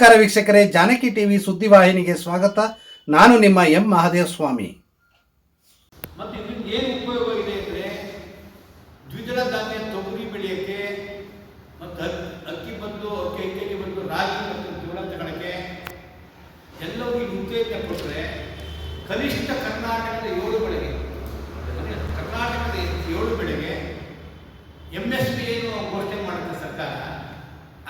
ನಮಸ್ಕಾರ ವೀಕ್ಷಕರೇ, ಜಾನಕಿ ಟಿವಿ ಸುದ್ದಿವಾಹಿನಿಗೆ ಸ್ವಾಗತ. ನಾನು ನಿಮ್ಮ ಎಂ ಮಹಾದೇವ ಸ್ವಾಮಿ ಕನಿಷ್ಠ ಕರ್ನಾಟಕದ ಏಳು ಬೆಳೆಗೆ ಕರ್ನಾಟಕದ ಏಳು ಬೆಳೆಗೆ ಎಂ ಎಸ್ ಪಿ ಏನು ಘೋಷಣೆ ಮಾಡುತ್ತೆ ಸರ್ಕಾರ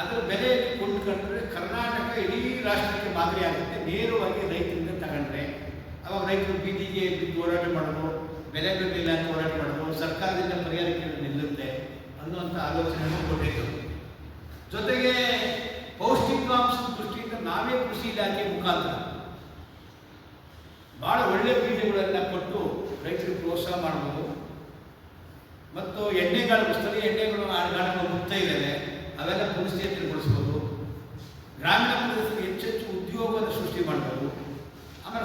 ಅದರ ಬೆಲೆಯಲ್ಲಿ ಕೊಂಡ್ಕೊಂಡ್ರೆ ಕರ್ನಾಟಕ ಇಡೀ ರಾಷ್ಟ್ರಕ್ಕೆ ಮಾದರಿ ಆಗುತ್ತೆ. ನೇರವಾಗಿ ರೈತರಿಂದ ತಗೊಂಡ್ರೆ. ಅವಾಗ ರೈತರು ಬೀದಿಗೆ ಬಿದ್ದು ಹೋರಾಟ ಮಾಡೋದು, ಬೆಲೆ ಬೆಳೆದಿಲ್ಲ ಅಂತ ಹೋರಾಟ ಮಾಡೋದು, ಸರ್ಕಾರದಿಂದ ಪರಿಹಾರ ನಿಲ್ಲುತ್ತೆ ಅನ್ನುವಂಥ ಆಲೋಚನೆಯನ್ನು ಕೊಟ್ಟಿದ್ದು. ಜೊತೆಗೆ ಪೌಷ್ಟಿಕಾಂಶದ ದೃಷ್ಟಿಯಿಂದ ನಾವೇ ಕೃಷಿ ಇಲಾಖೆ ಮುಖಾಂತರ ಭಾಳ ಒಳ್ಳೆ ಬೀಜಗಳನ್ನು ಕೊಟ್ಟು ರೈತರಿಗೆ ಪ್ರೋತ್ಸಾಹ ಮಾಡಬಹುದು ಮತ್ತು ಎಣ್ಣೆಗಳು, ಸ್ಥಳೀಯ ಎಣ್ಣೆಗಳು ಆಡುಗಾಡುಗಳು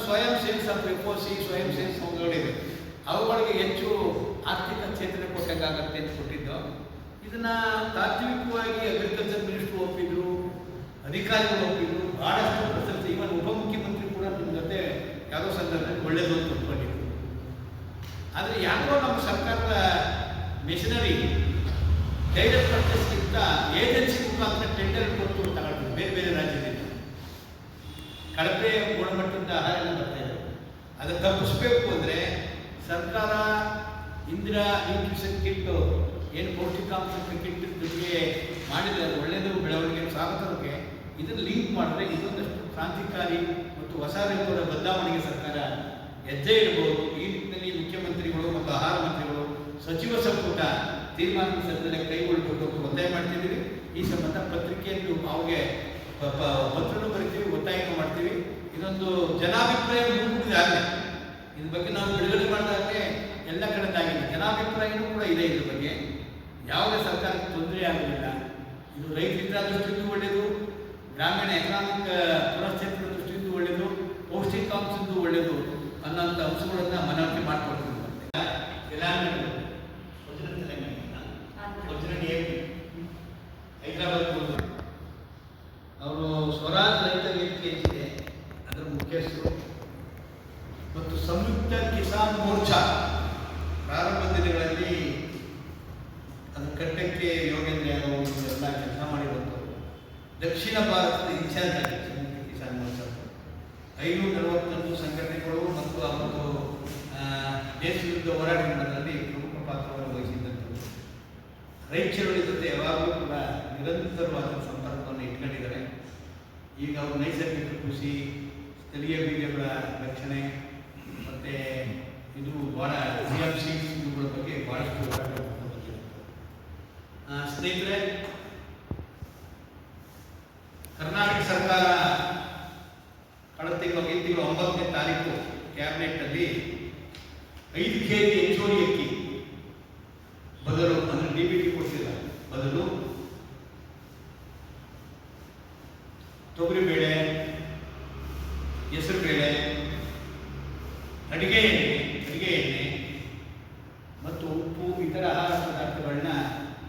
ಸ್ವಯಂ ಸೇವೆ ಸಂಸ್ಥೆ ಎಫ್ಒಸಿ ಸ್ವಯಂ ಸೇವೆ ಸಂಘಗಳಿವೆ ಅವುಗಳಿಗೆ ಹೆಚ್ಚು ಆರ್ಥಿಕ ಚೇತನ ಕೊಟ್ಟಂಗಾಗತ್ತೆ ಅಂತ ಕೊಟ್ಟಿದ್ದು. ಇದನ್ನ ತಾತ್ವಿಕವಾಗಿ ಅಗ್ರಿಕಲ್ಚರ್ ಮಿನಿಸ್ಟ್ರು ಒಪ್ಪಿದ್ರು, ಅಧಿಕಾರಿಗಳು ಒಪ್ಪಿದ್ರು, ಬಹಳಷ್ಟು ಪ್ರಶಸ್ತಿ ಇವನ್ ಉಪಮುಖ್ಯಮಂತ್ರಿ ಕೂಡ ನಿಮ್ಮ ಜೊತೆ ಯಾವುದೋ ಸಂದರ್ಭದಲ್ಲಿ ಒಳ್ಳೆಯದು ಅಂತ ಒಪ್ಕೊಂಡಿದ್ರು. ಆದರೆ ಯಾಕೋ ನಮ್ಮ ಸರ್ಕಾರದ ಮಿಷನರಿ ಡೈರೆಕ್ಟ್ ಪರ್ಚೇಸ್ಗಿಂತ ಏಜೆನ್ಸಿ ಮುಖಾಂತರ ಟೆಂಡರ್ ಕೊಟ್ಟು ತಗೊಳ್ತೀವಿ ಬೇರೆ ಬೇರೆ ರಾಜ್ಯದಿಂದ. ಕಳಪೆ ಗುಣಮಟ್ಟದ ಆಹಾರ ಅದನ್ನು ತಪ್ಪಿಸ್ಬೇಕು ಅಂದರೆ ಸರ್ಕಾರ ಇಂದಿರಾ ನ್ಯೂಟ್ರಿಷನ್ ಕಿಟ್ ಏನು ಪೌಷ್ಟಿಕಾಂಶ ಕಿಟ್ ಬಗ್ಗೆ ಮಾಡಿದರೆ ಅದು ಒಳ್ಳೆಯದು, ಬೆಳವಣಿಗೆ ಸ್ವಾಗತಕ್ಕೆ ಇದನ್ನು ಲಿಂಕ್ ಮಾಡಿದ್ರೆ ಇದೊಂದಷ್ಟು ಕ್ರಾಂತಿಕಾರಿ ಮತ್ತು ಹೊಸ ರೀತಿಯ ಬದಲಾವಣೆಗೆ ಸರ್ಕಾರ ಹೆಜ್ಜೆ ಇಡಬಹುದು ಈ ನಿಟ್ಟಿನಲ್ಲಿ ಮುಖ್ಯಮಂತ್ರಿಗಳು ಮತ್ತು ಆಹಾರ ಮಂತ್ರಿಗಳು, ಸಚಿವ ಸಂಪುಟ ತೀರ್ಮಾನ ಕೈಗೊಳ್ಳಬೇಕು ಅಂತ ಒತ್ತಾಯ ಮಾಡ್ತಿದ್ದೀವಿ. ಈ ಸಂಬಂಧ ಪತ್ರಿಕೆಯನ್ನು ಅವ್ರಿಗೆ ಪ- ಪತ್ರನೂ ಮಾಡ್ತೀವಿ. ಇದೊಂದು ಜನಾಭಿಪ್ರಾಯ ಆಗಿದೆ ಇದ್ರ ಬಗ್ಗೆ ನಾವು ಬಿಡುಗಡೆ ಮಾಡಿದಾಗಲೇ ಎಲ್ಲ ಕಡೆದಾಗಿದೆ ಜನಾಭಿಪ್ರಾಯನೂ ಕೂಡ ಇದೆ ಇದ್ರ ಬಗ್ಗೆ. ಯಾವುದೇ ಸರ್ಕಾರಕ್ಕೆ ತೊಂದರೆ ಆಗೋದಿಲ್ಲ ಇದು ರೈತರಿಂದ ದೃಷ್ಟಿಯಿಂದ ಒಳ್ಳೆಯದು ಗ್ರಾಮೀಣ ಎಕನಾಮಿಕ್ ಪುನಶ್ಚೇತನ ದೃಷ್ಟಿಯಿಂದ ಒಳ್ಳೆಯದು ಪೌಷ್ಟಿಕಾಂಶದ್ದು ಒಳ್ಳೆಯದು ಅನ್ನೋಂಥ ಅಂಶಗಳನ್ನು ಮನವರಿಕೆ ಮಾಡಿಕೊಡ್ತೀವಿ ತೆಲಂಗಾಣ ವಜ್ರ ತೆಲಂಗಾಣ ವಜ್ರ ಡಿಎಪಿ ಹೈದರಾಬಾದ್ ಹೋದ್ರು ಅವರು ಸ್ವರಾಜ್ ರೈತ ವೇದಿಕೆ ಇದೆ ಅದರ ಮುಖ್ಯಸ್ಥರು ಮತ್ತು ಸಂಯುಕ್ತ ಕಿಸಾನ್ ಮೋರ್ಚಾ ಪ್ರಾರಂಭ ದಿನಗಳಲ್ಲಿ ಅದು ಕಟ್ಟಕ್ಕೆ ಯೋಗೇಂದ್ರ ಎಲ್ಲ ಕೆಲಸ ಮಾಡಿರುವಂಥವ್ರು ದಕ್ಷಿಣ ಭಾರತದ ಇನ್ಚಾರ್ಜ್ ಆಗಿ ಸಂಯುಕ್ತ ಕಿಸಾನ್ ಮೋರ್ಚಾ. ಐನೂರ ನಲವತ್ತೊಂದು ಸಂಘಟನೆಗಳು ಮತ್ತು ಅವತ್ತು ದೇಶ ವಿರುದ್ಧ ಹೋರಾಟ ಪ್ರಮುಖ ಪಾತ್ರವನ್ನು ವಹಿಸಿದ್ದಂಥದ್ದು. ರೈತ ಚಳವಳಿ ಜೊತೆ ಯಾವಾಗಲೂ ಕೂಡ ನಿರಂತರವಾದ ಸಂಪರ್ಕವನ್ನು ಇಟ್ಕೊಂಡಿದ್ದಾರೆ. ಈಗ ಅವರು ನೈಸರ್ಗಿಕ ಕೃಷಿ, ಸ್ಥಳೀಯ ಬೀಜಗಳ ರಕ್ಷಣೆ ಮತ್ತು ಇದು ಭಾಳ ಸಿ ಎಫ್ ಸಿ ಇವುಗಳ ಬಗ್ಗೆ ಭಾಳಷ್ಟು ಸ್ನೇಹಿತರೆ ಕರ್ನಾಟಕ ಸರ್ಕಾರ ಕಳೆದ ತಿಂಗಳು ಈ ತಿಂಗಳು ಒಂಬತ್ತನೇ ತಾರೀಕು ಕ್ಯಾಬಿನೆಟ್ನಲ್ಲಿ ಐದು ಕೆ ಜಿ ಹೆಚ್ಚುವರಿ ಅಕ್ಕಿ ಬದಲು ಅಂದರೆ ಡಿ ಬಿ ಟಿ ಕೊಡ್ತಿಲ್ಲ ಬದಲು ತೊಗರಿಬೇಳೆ ಹೆಸರುಬೇಳೆ ಅಡಿಗೆ ಎಣ್ಣೆ ಅಡಿಗೆ ಎಣ್ಣೆ ಮತ್ತು ಉಪ್ಪು ಇತರ ಆಹಾರ ಪದಾರ್ಥಗಳನ್ನ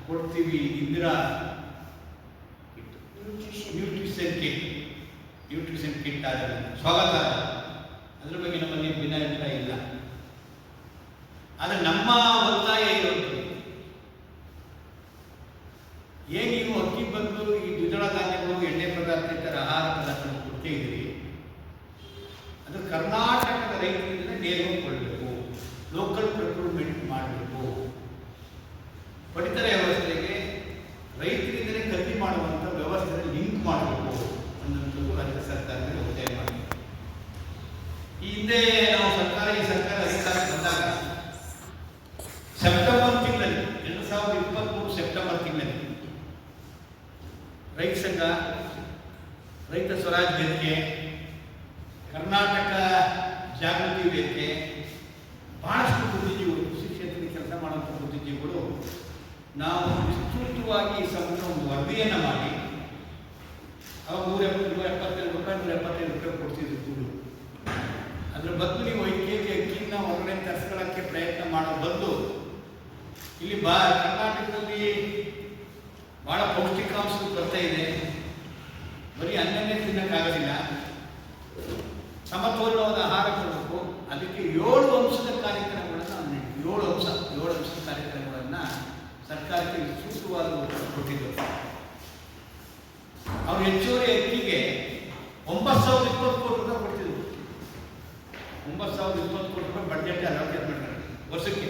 ಕೊಡ್ತೀವಿ Indira. Nutrition kit nutrition kit ಆದರೆ ಸ್ವಾಗತ. ಅದ್ರ ಬಗ್ಗೆ ನಮ್ಮಲ್ಲಿ ಭಿನ್ನಾಭಿಪ್ರಾಯ ಇಲ್ಲ. ಆದರೆ ನಮ್ಮ ಒತ್ತಾಯ ಇರೋದು ಏನು ನೀವು ಅಕ್ಕಿ ಬಂದು ಈ ದ್ವಿದಳ ಧಾನ್ಯಗಳು ಎಣ್ಣೆ ಪದಾರ್ಥ ಇತರ ಆಹಾರ ಪದಾರ್ಥಗಳು ಕೊಡ್ತೇ ಇದ್ದೀರಿ ಅದು ಕೊಡಬೇಕು ಲೋಕಲ್ ಪ್ರಕ್ರೂಟ್ಮೆಂಟ್ ಮಾಡಬೇಕು. ಪಡಿತರ ವ್ಯವಸ್ಥೆಗೆ ರೈತರಿಂದಲೇ ಖರೀದಿ ಮಾಡುವಂಥ ವ್ಯವಸ್ಥೆ ಲಿಂಕ್ ಮಾಡಬೇಕು ಅನ್ನೋದು ರಾಜ್ಯ ಸರ್ಕಾರದಲ್ಲಿ ಒತ್ತಾಯ ಮಾಡಬೇಕು ಈ ಹಿಂದೆ ನಾವು ಸರ್ಕಾರ, ಈ ಸರ್ಕಾರ ಅಧಿಕಾರ ಬಂದಾಗ ಸೆಪ್ಟೆಂಬರ್ ತಿಂಗಳಲ್ಲಿ, ಎರಡು ಸಾವಿರದ ಇಪ್ಪತ್ತ್ಮೂರು ಸೆಪ್ಟೆಂಬರ್ ತಿಂಗಳಲ್ಲಿ ರೈತ ಸಂಘ, ರೈತ ಸ್ವರಾಜ್ ವೇದಿಕೆ, ಕರ್ನಾಟಕ ಜಾಗೃತಿ ವೇದಿಕೆ ಬಹಳಷ್ಟು ಬುದ್ಧಿಜೀವಿಗಳು, ಕೃಷಿ ಕ್ಷೇತ್ರದಲ್ಲಿ ಕೆಲಸ ಮಾಡುವಂಥ ಬುದ್ಧಿಜೀವಿಗಳು ನಾವು ವಿಸ್ತೃತವಾಗಿ ಸಂಪೂರ್ಣ ವರದಿಯನ್ನು ಮಾಡಿ, ಅವಾಗ ನೂರ ನೂರ ಎಪ್ಪತ್ತೈದು ರೂಪಾಯಿ ನೂರ ಎಪ್ಪತ್ತೈದು ರೂಪಾಯಿ ಕೊಡ್ತಿದ್ರು ಕೂಡು ಅದ್ರ ಬದಲು ನೀವು ಐದು ಕೆ ಜಿ ಅಕ್ಕಿನ ಹೊರಗಡೆ ತರಿಸ್ಕೊಳ್ಳೋಕ್ಕೆ ಪ್ರಯತ್ನ ಮಾಡೋ ಬದಲು ಇಲ್ಲಿ ಬಾ, ಕರ್ನಾಟಕದಲ್ಲಿ ಭಾಳ ಪೌಷ್ಟಿಕಾಂಶ ಬರ್ತಾ ಇದೆ. ಬರೀ ಅನ್ನನೇ ತಿಂದು ಸಮತೋಲನವಾದ ಆಹಾರ ಕೊಡಬೇಕು. ಅದಕ್ಕೆ ಏಳು ಅಂಶದ ಕಾರ್ಯಕ್ರಮಗಳನ್ನು ನಾವು ನೀಡಿ- ಏಳು ಅಂಶ ಏಳು ಅಂಶದ ಕಾರ್ಯಕ್ರಮಗಳನ್ನು ಸರ್ಕಾರಕ್ಕೆ ಸೂಕ್ತವಾದ ಕೊಟ್ಟಿದ್ದರು ಅವ್ರು ಹೆಚ್ಚುವರಿ ಅಕ್ಕಿಗೆ ಒಂಬತ್ತು ಸಾವಿರದ ಇಪ್ಪತ್ತು ಕೋಟಿ ರೂಪಾಯಿ ಕೊಡ್ತಿದ್ರು. ಒಂಬತ್ತು ಸಾವಿರದ ಇಪ್ಪತ್ತು ಕೋಟಿ ರೂಪಾಯಿ ಬಡ್ಜೆಟ್ ಅಲೋಕೇಟ್ ಮಾಡ್ತಾರೆ ವರ್ಷಕ್ಕೆ.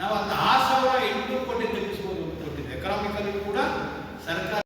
ನಾವು ಅದನ್ನ ಆರು ಸಾವಿರ ಎಂಟುನೂರು ಕೋಟಿ ತಗ್ಗಿಸ್ಬೋದು ಅಂತ ಕೊಟ್ಟಿದ್ದೆ. ಎಕನಾಮಿಕಲಿ ಕೂಡ ಸರ್ಕಾರ